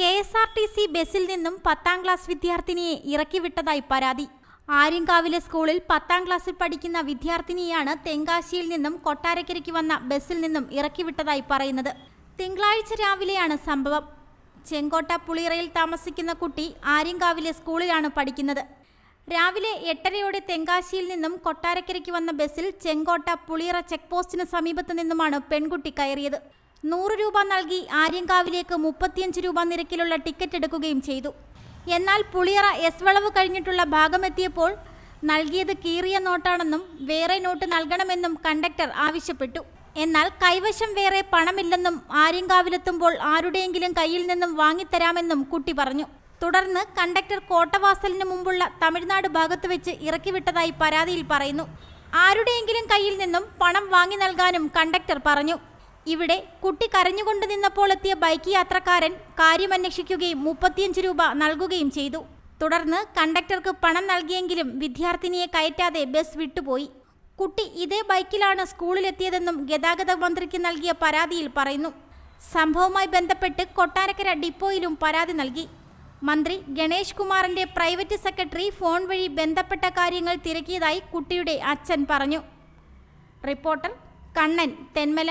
K S R T C ബസ്സിൽ നിന്നും പത്താം ക്ലാസ് വിദ്യാർത്ഥിനിയെ ഇറക്കിവിട്ടതായി പരാതി. ആര്യങ്കാവിലെ സ്കൂളിൽ പത്താം ക്ലാസ്സിൽ പഠിക്കുന്ന വിദ്യാർത്ഥിനിയാണ് തെങ്കാശിയിൽ നിന്നും കൊട്ടാരക്കരയ്ക്ക് വന്ന ബസ്സിൽ നിന്നും ഇറക്കിവിട്ടതായി പറയുന്നത്. തിങ്കളാഴ്ച രാവിലെയാണ് സംഭവം. ചെങ്കോട്ട പുളിയറയിൽ താമസിക്കുന്ന കുട്ടി ആര്യങ്കാവിലെ സ്കൂളിലാണ് പഠിക്കുന്നത്. രാവിലെ എട്ടരയോടെ തെങ്കാശിയിൽ നിന്നും കൊട്ടാരക്കരയ്ക്ക് വന്ന ബസ്സിൽ ചെങ്കോട്ട പുളിയറ ചെക്ക് പോസ്റ്റിന് സമീപത്ത് നിന്നുമാണ് പെൺകുട്ടി കയറിയത്. നൂറ് രൂപ നൽകി ആര്യങ്കാവിലേക്ക് മുപ്പത്തിയഞ്ച് രൂപ നിരക്കിലുള്ള ടിക്കറ്റ് എടുക്കുകയും ചെയ്തു. എന്നാൽ പുളിയറ എസ് വളവ് കഴിഞ്ഞിട്ടുള്ള ഭാഗമെത്തിയപ്പോൾ നൽകിയത് കീറിയ നോട്ടാണെന്നും വേറെ നോട്ട് നൽകണമെന്നും കണ്ടക്ടർ ആവശ്യപ്പെട്ടു. എന്നാൽ കൈവശം വേറെ പണമില്ലെന്നും ആര്യങ്കാവിലെത്തുമ്പോൾ ആരുടെയെങ്കിലും കയ്യിൽ നിന്നും വാങ്ങിത്തരാമെന്നും കുട്ടി പറഞ്ഞു. തുടർന്ന് കണ്ടക്ടർ കോട്ടവാസലിന് മുമ്പുള്ള തമിഴ്നാട് ഭാഗത്ത് വെച്ച് ഇറക്കിവിട്ടതായി പരാതിയിൽ പറയുന്നു. ആരുടെയെങ്കിലും കയ്യിൽ നിന്നും പണം വാങ്ങി നൽകാനും കണ്ടക്ടർ പറഞ്ഞു. ഇവിടെ കുട്ടി കരഞ്ഞുകൊണ്ട് നിന്നപ്പോൾ എത്തിയ ബൈക്ക് യാത്രക്കാരൻ കാര്യമന്വേഷിക്കുകയും മുപ്പത്തിയഞ്ച് രൂപ നൽകുകയും ചെയ്തു. തുടർന്ന് കണ്ടക്ടർക്ക് പണം നൽകിയെങ്കിലും വിദ്യാർത്ഥിനിയെ കയറ്റാതെ ബസ് വിട്ടുപോയി. കുട്ടി ഇതേ ബൈക്കിലാണ് സ്കൂളിലെത്തിയതെന്നും ഗതാഗത മന്ത്രിക്ക് നൽകിയ പരാതിയിൽ പറയുന്നു. സംഭവവുമായി ബന്ധപ്പെട്ട് കൊട്ടാരക്കര ഡിപ്പോയിലും പരാതി നൽകി. മന്ത്രി ഗണേഷ് കുമാറിന്റെ പ്രൈവറ്റ് സെക്രട്ടറി ഫോൺ വഴി ബന്ധപ്പെട്ട കാര്യങ്ങൾ തിരക്കിയതായി കുട്ടിയുടെ അച്ഛൻ പറഞ്ഞു. റിപ്പോർട്ടർ കണ്ണൻ തെന്മല.